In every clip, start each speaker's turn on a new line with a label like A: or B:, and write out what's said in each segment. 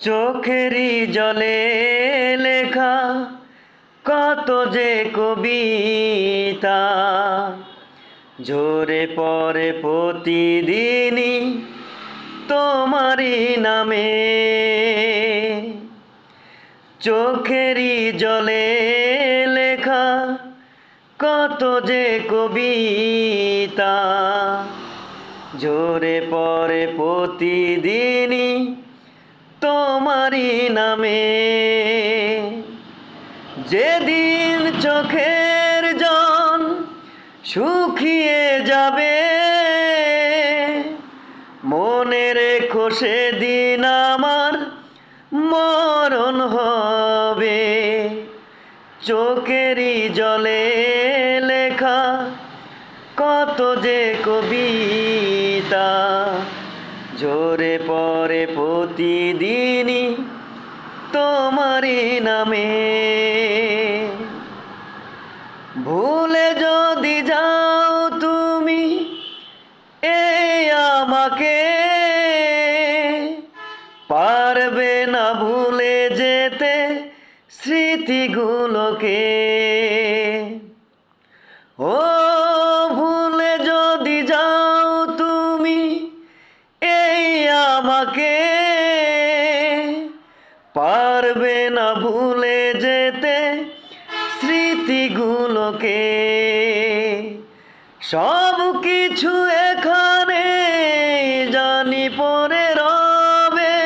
A: চোখেরই জলে লেখা কত যে কবিতা। ঝরে পড়ে প্রতিদিনই তোমারই নামে। চোখেরই জলে লেখা কত যে কবিতা। ঝরে পড়ে প্রতিদিনই তোমারই নামে। যেদিন চোখের জন শুকিয়ে যাবে মনে রেখো সেদিন আমার মরণ হবে। চোখেরই জলে লেখা কত যে কবিতা ঝরে পরে প্রতিদিনই তোমারই নামে। ভুলে যদি যাও তুমি, এ আমাকে। পারবে না ভুলে যেতে স্মৃতিগুলোকে। পারবে না ভুলে যেতে স্মৃতিগুলোকে। সব কিছু এখানে জানি পরে রবে।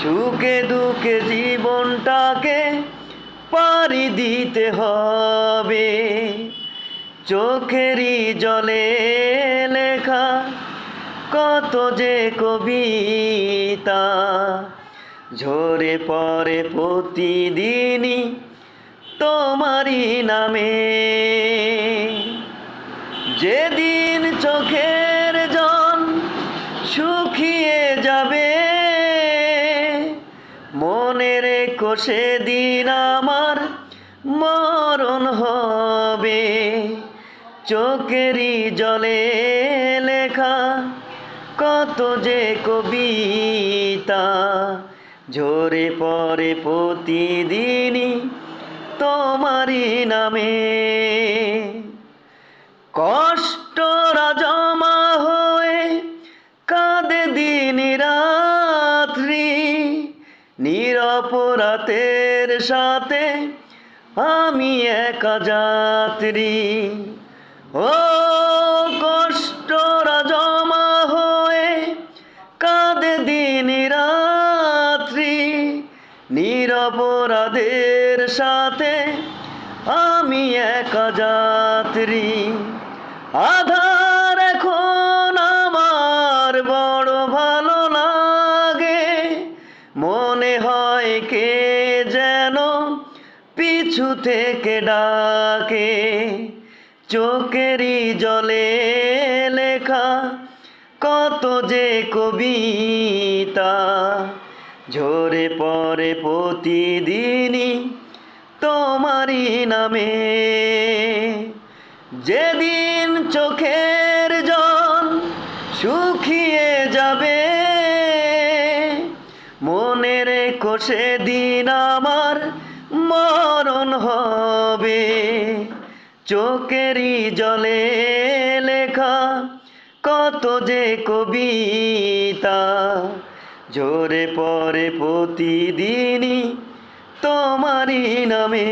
A: সুখে দুঃখে জীবনটাকে পারি দিতে হবে। চোখেরই জলে লেখা কত যে কবিতা ঝরে পড়ে প্রতিদিনই তোমারই নামে। যেদিন চোখের জন শুকিয়ে যাবে মনে রেখো সেদিন আমার মরণ হবে। চোখেরই জলে লেখা কত যে কবিতা ঝরে পড়ে প্রতিদিনই তোমারই নামে। কষ্টরা জমা হয়ে কাঁদে দিন রাত্রি নিরপরাতের সাথে আমি একা যাত্রী। ও কষ্টরা নিরপরাধের সাথে আমি একা যাত্রী। আধার এখন আমার বড় ভালো লাগে। মনে হয় কে যেন পিছু থেকে ডাকে। চোখেরই জলে লেখা কত যে কবিতা। ঝরে পড়ে প্রতিদিনই তোমারই নামে। যেদিন চোখের জল শুকিয়ে যাবে, মনে রেখো সেদিন আমার মরণ হবে। চোখেরই জলে লেখা কত যে কবিতা জোরে পরে প্রতিদিনই তোমারই নামে।